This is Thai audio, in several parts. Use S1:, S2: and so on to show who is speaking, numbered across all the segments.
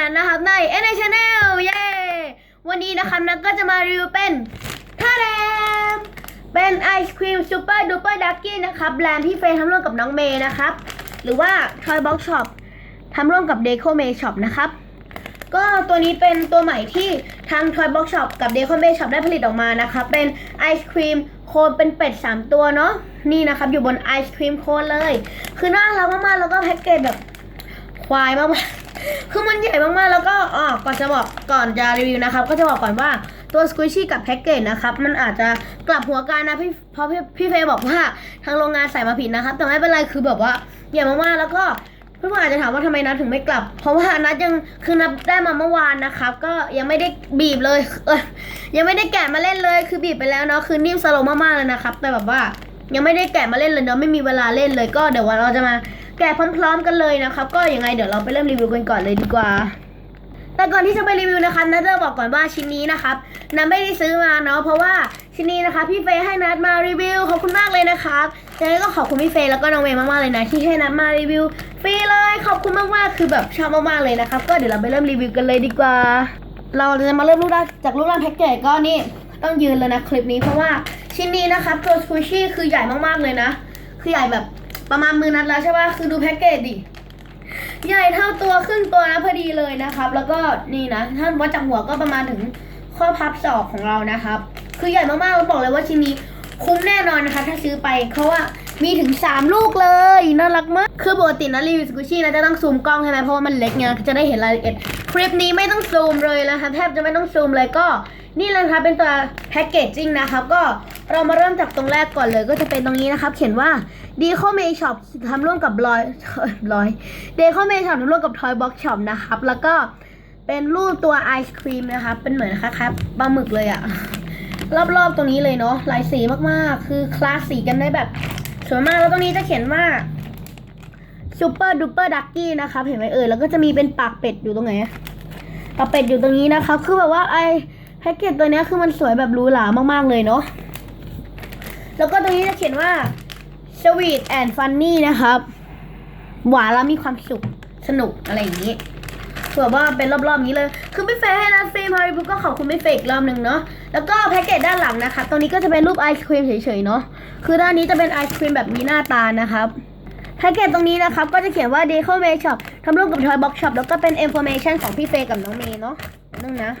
S1: นัทนนะครับใน n h Channel เย้วันนี้นะครับนัทก็จะมารีวิวเป็นท่าแรมเป็นไอศครีมซูเปอร์ดูเปอร์ดักกี้นะครับแบรนด์ที่เฟย์ทำร่วมกับน้องเมย์นะครับ หรือว่า Toy Box Shop ทำร่วมกับ Deco May Shop นะครับ ก็ตัวนี้เป็นตัวใหม่ที่ทาง Toy Box Shop กับ Deco May Shop ได้ผลิตออกมานะคะเป็นไอศครีมโคนเป็นเป็ด 3 ตัวเนาะนี่นะครับอยู่บนไอศครีมโคนเลย คือน่ารักมากๆแล้วก็แพ็กเกจแบบควายมากๆ คือมันใหญ่มากๆ แล้วก็อ๋อก่อนจะบอกก่อนจะรีวิวนะครับ ก็จะบอกก่อนว่าตัวสควิชชี่กับแพ็กเกจนะครับ มันอาจจะกลับหัวกันนะพี่เพราะพี่พี่เฟย์บอกว่าทางโรงงานใส่มาผิดนะครับ แต่ไม่เป็นไรคือแบบว่าใหญ่มากๆ แล้วก็เพื่อนๆอาจจะถามว่าทำไมนัดถึงไม่กลับ เพราะว่านัดยังคือนับได้มาเมื่อวานนะครับ ก็ยังไม่ได้บีบเลยเออยังไม่ได้แกะมาเล่นเลย คือบีบไปแล้วเนาะคือนิ่มสโลมากๆเลยนะครับ แต่แบบว่ายังไม่ได้แกะมาเล่นเลยเนาะไม่มีเวลาเล่นเลยก็เดี๋ยววันเราจะมา แกะพร้อมๆกันเลยนะครับ ก็ยังไงเดี๋ยวเราไปเริ่มรีวิวกันก่อนเลยดีกว่า แต่ก่อนที่จะไปรีวิวนะคะนัทจะบอกก่อนว่าชิ้นนี้นะครับนัทไม่ได้ซื้อมาเนาะเพราะว่าชิ้นนี้นะคะพี่เฟย์ให้นัทมารีวิวขอบคุณมากเลยนะครับยังไงก็ขอบคุณพี่เฟย์แล้วก็น้องเมย์มากๆเลยนะที่ให้นัทมารีวิวฟรีเลยขอบคุณมากๆคือแบบชอบมากๆเลยนะครับ ก็เดี๋ยวเราไปเริ่มรีวิวกันเลยดีกว่า เราจะมาเริ่มรูปร่างจากรูปร่างแพ็กเกจก็นี่ต้องยืนเลยนะคลิปนี้เพราะว่าชิ้นนี้นะครับตัวสควิชชี่คือใหญ่มากๆเลยนะ คือใหญ่แบบ ประมาณมือนัดแล้วใช่ป่ะ คือดูแพ็กเกจดิ ใหญ่เท่าตัวครึ่งตัวนะพอดีเลยนะครับ แล้วก็นี่นะ ถ้าวัดจากหัวก็ประมาณถึงข้อพับศอกของเรานะครับ คือใหญ่มากๆเราบอกเลยว่าชิ้นนี้คุ้มแน่นอนนะคะ ถ้าซื้อไปเพราะว่า มีถึง 3 ลูกเลย น่ารักมาก คือปกตินะรีวิวสกูชี่นะจะต้องซูมกล้องใช่ไหมเพราะว่ามันเล็กไงจะได้เห็นรายละเอียด คลิปนี้ไม่ต้องซูมเลยนะคะแทบจะไม่ต้องซูมเลยก็ นี่เลยนะคะเป็นตัวแพ็กเกจจิ้งนะครับก็เรามาเริ่มจากตรงแรกก่อนเลยก็จะเป็นตรงนี้นะครับ เขียนว่า d e c o m a y Shop ทำร่วมกับลอยลอย d e c o m a y Shop ทำร่วมกับ Toy Box Shop นะครับ แล้วก็เป็นรูปตัวไอศครีมนะครับเป็นเหมือนคล้ายๆปลาหมึกเลยอะรอบๆตรงนี้เลยเนาะลายสีมากๆ คือคลาสสีกันได้แบบ สวยมากแล้วตรงนี้จะเขียนว่า Super Duper Ducky นะครับ เห็นไหมเอ่ยแล้วก็จะมีเป็นปากเป็ดอยู่ตรงไหนปากเป็ดอยู่ตรงนี้นะครับ คือแบบว่าไอแพ็กเกจตัวนี้คือมันสวยแบบหรูหรามากๆเลยเนาะแล้วก็ตรงนี้จะเขียนว่า Sweet and Funny นะครับ หวานแล้วมีความสุขสนุกอะไรอย่างนี้ แบบว่าเป็นรอบๆนี้เลย คือพี่เฟย์ให้นะเฟย์มารีวิวก็ขอบคุณพี่เฟย์อีกรอบหนึ่งเนาะแล้วก็แพ็กเกจด้านหลังนะคะตรงนี้ก็จะเป็นรูปไอศครีมเฉยๆเนาะคือด้านนี้จะเป็นไอศครีมแบบมีหน้าตานะครับแพ็กเกจตรงนี้นะครับก็จะเขียนว่า Deco May Shop ทำร่วมกับ Toy Box Shop แล้วก็เป็น information ของพี่เฟย์กับน้องเมย์เนาะนั่นนะ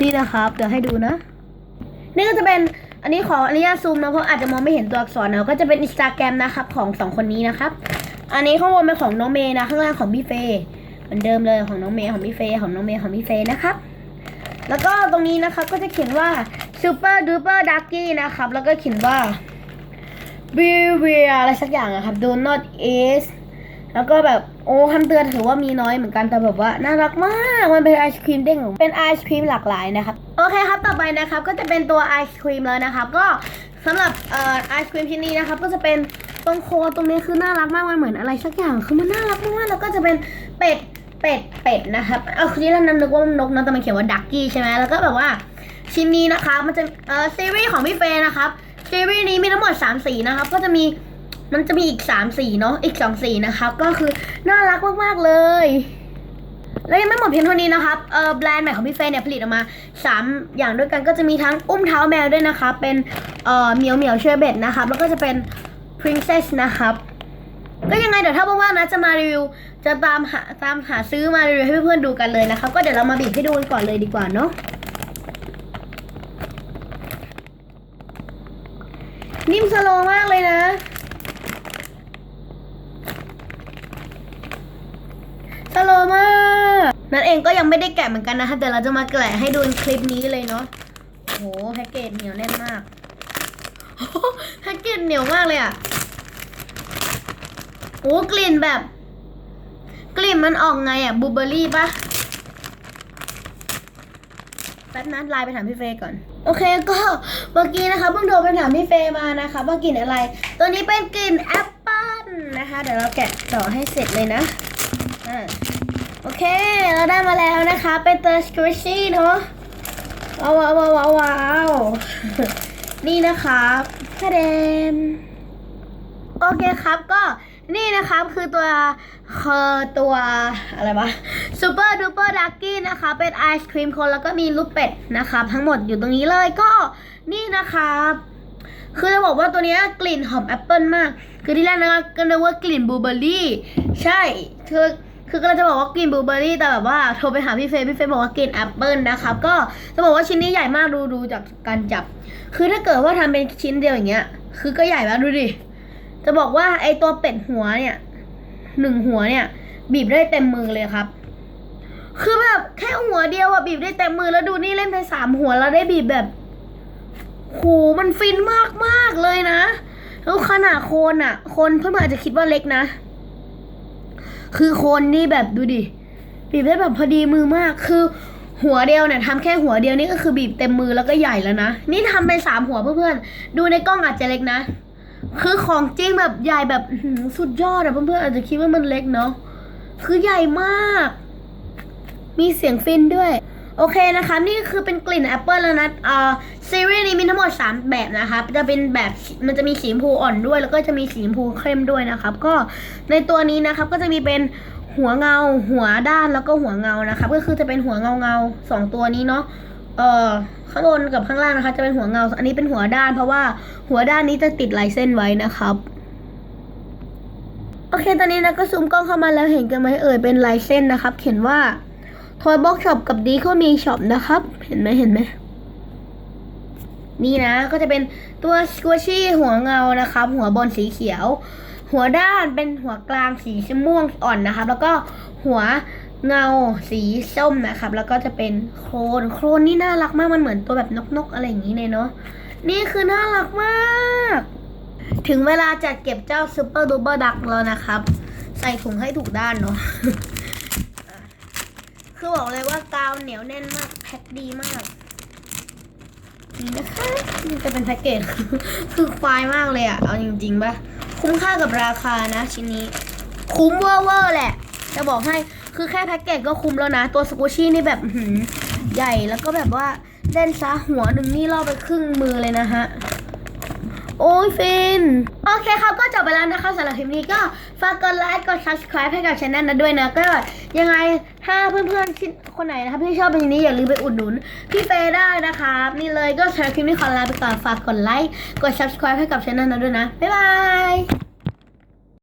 S1: นี่นะครับ เดี๋ยวให้ดูนะ นี่ก็จะเป็นอันนี้ขออนุญาตซูมนะเพราะอาจจะมองไม่เห็นตัวอักษรนะก็จะเป็นอินสตาแกรมนะครับของสองคนนี้นะครับ อันนี้ข้างบนเป็นของน้องเมย์นะข้างล่างของพี่เฟย์ เหมือนเดิมเลยของน้องเมย์ของพี่เฟย์ของน้องเมย์ของพี่เฟย์นะครับแล้วก็ตรงนี้นะครับก็จะเขียนว่า super duper ducky นะครับ แล้วก็เขียนว่า be w e are อะไรสักอย่างอะครับ do not eat แล้วก็แบบโอ้คำเตือนถือว่ามีน้อยเหมือนกันแต่แบบว่าน่ารักมาก มันเป็นไอศครีมเด้งเป็นไอศครีมหลากหลายนะครับโอเคครับต่อไปนะครับก็จะเป็นตัวไอศครีมแล้วนะครับก็สำหรับเอ่อไอศครีมชิ้นนี้นะครับก็จะเป็นตรงโคนตรงนี้คือน่ารักมากมันเหมือนอะไรสักอย่างคือมันน่ารักมากแล้วก็จะเป็นเป็ด เป็ดเป็ดนะครับเอาคือที่เรานันนึกว่ามันนกนะแต่มันเขียนว่าดักกี้ใช่ไหมแล้วก็แบบว่าชิ้นนี้นะคะมันจะเออซีรีส์ของพี่เฟย์นะครับซีรีส์นี้มีทั้งหมด3สีนะครับก็จะมีมันจะมีอีก3สีเนาะอีก2สีนะครับก็คือน่ารักมากๆเลยแล้วยังไม่หมดเพียงเท่านี้นะครับ เออแบรนด์ใหม่ของพี่เฟย์เนี่ยผลิตออกมา 3 อย่างด้วยกันก็จะมีทั้งอุ้มเท้าแมวด้วยนะคะเป็น เออเหมียวเหมียวเชอร์เบตนะครับ แล้วก็จะเป็น princess นะครับ ก็ยังไงเดี๋ยวถ้าว่างๆนะจะมารีวิว จะตามหาตามหาซื้อมารีวิวให้เพื่อนๆดูกันเลยนะครับก็เดี๋ยวเรามาบีบให้ดูกันก่อนเลยดีกว่าเนาะนิ่มสโลมากเลยนะ สโลมาก นั่นเองก็ยังไม่ได้แกะเหมือนกันนะคะแต่เราจะมาแกะให้ดูในคลิปนี้เลยเนาะโอ้โหแพ็กเกจเหนียวแน่นมากแพ็กเกจเหนียวมากเลยอะ โอ้กลิ่นแบบ กลิ่นมันออกไงอะบลูเบอร์รี่ปะแป๊บนั้นไลน์ไปถามพี่เฟย์ก่อน โอเคก็เมื่อกี้นะคะเพิ่งโทรไปถามพี่เฟย์มานะคะว่ากลิ่นอะไร ตัวนี้เป็นกลิ่นแอปเปิ้ลนะคะ เดี๋ยวเราแกะต่อให้เสร็จเลยนะอ่าโอเคเราได้มาแล้วนะคะ เป็นตัวสควิชชี่เนาะว้าวว้าวว้าวว้าวนี่นะคะคะแดนโอเคครับก็ นี่นะครับคือตัวคือตัวอะไรวะซูเปอร์ดูเปอร์ดักกี้นะคะเป็นไอศครีมคนแล้วก็มีลูกเป็ดนะครับทั้งหมดอยู่ตรงนี้เลยก็นี่นะครับคือจะบอกว่าตัวเนี้ยกลิ่นหอมแอปเปิลมาก คือที่แรกนะก็นึกว่ากลิ่นบลูเบอร์รี่ใช่คือคือก็จะบอกว่ากลิ่นบลูเบอร์รี่แต่แบบว่าโทรไปหาพี่เฟย์พี่เฟย์บอกว่ากลิ่นแอปเปิลนะครับก็จะบอกว่าชิ้นนี้ใหญ่มากดูดูจากการจับ คือถ้าเกิดว่าทำเป็นชิ้นเดียวอย่างเงี้ยคือก็ใหญ่แล้วดูดิ จะบอกว่าไอตัวเป็ดหัวเนี่ยหนึ่งหัวเนี่ย บีบได้เต็มมือเลยครับ คือแบบแค่หัวเดียวอะบีบได้เต็มมือแล้วดูนี่เล่นไปสามหัวแล้วได้บีบแบบโหมันฟินมากมากเลยนะแล้วขนาดโคนอะโคนเพื่อนอาจจะคิดว่าเล็กนะ คือโคนนี่แบบดูดิบีบได้แบบพอดีมือมากคือหัวเดียวเนี่ยทำแค่หัวเดียวนี่ก็คือบีบเต็มมือแล้วก็ใหญ่แล้วนะ นี่ทำไปสามหัวเพื่อนๆดูในกล้องอาจจะเล็กนะ คือของจริงแบบใหญ่แบบสุดยอดอะเพื่อนๆอาจจะคิดว่ามันเล็กเนาะคือใหญ่มาก มีเสียงฟินด้วย โอเคนะคะ นี่คือเป็นกลิ่นแอปเปิลแล้วนะอ่าซีรีส์นี้มีทั้งหมด 3 แบบนะคะ จะเป็นแบบมันจะมีสีชมพูอ่อนด้วย แล้วก็จะมีสีชมพูเข้มด้วยนะครับ ก็ในตัวนี้นะครับก็จะมีเป็นหัวเงา หัวด้านแล้วก็หัวเงานะครับก็คือจะเป็นหัวเงาเงาสองตัวนี้เนาะ เอ่อข้างบนกับข้างล่างนะคะ จะเป็นหัวเงา อันนี้เป็นหัวด้าน เพราะว่าหัวด้านนี้จะติดลายเส้นไว้นะครับโอเค ตอนนี้นะก็ซูมกล้องเข้ามาแล้วเห็นกันไหมเอ่ยเป็นลายเส้นนะครับ เขียนว่า Toy Box Shop กับดีก็มีช็อปนะครับ เห็นไหมเห็นไหมนี่นะ ก็จะเป็นตัวสกูชี่หัวเงานะครับ หัวบนสีเขียว หัวด้านเป็นหัวกลางสีชมม่วงอ่อนนะครับ แล้วก็หัว เงาสีส้มนะครับ แล้วก็จะเป็นโครนโครนนี่น่ารักมากมันเหมือนตัวแบบนกๆอะไรอย่างนี้เลยเนาะนี่คือน่ารักมาก ถึงเวลาจัดเก็บเจ้าซูเปอร์ดูเปอร์ดักแล้วนะครับ ใส่ถุงให้ถูกด้านเนาะคือบอกเลยว่ากาวเหนียวแน่นมากแพ็คดีมากนี่นะคะนี่จะเป็นแพ็กเกจคือควายมากเลยอะเอาจริงๆปะคุ้มค่ากับราคานะชิ้นนี้ คุ้มเวอร์เวอร์แหละ จะบอกให้ คือแค่แพ็กเกจก็คุ้มแล้วนะ ตัวสกูชี่นี่แบบหืใหญ่แล้วก็แบบว่าเล่นซะหัวหนึ่งนี่ล่อไปครึ่งมือเลยนะฮะ โอ้ยฟิน โอเคครับก็จบไปแล้วนะคะสำหรับคลิปนี้ก็ฝากกดไลค์กด subscribe ให้กับช่องนั้นด้วยนะ ก็ยังไงถ้าเพื่อนๆที่คนไหนนะครับที่ชอบเป็นนี้อย่าลืมไปอุดหนุนพี่เฟย์ได้นะครับ นี่เลยก็สำหรับคลิปนี้ขอลาไปก่อนฝากกดไลค์กด subscribe ให้กับช่องนั้นด้วยนะบ๊ายบาย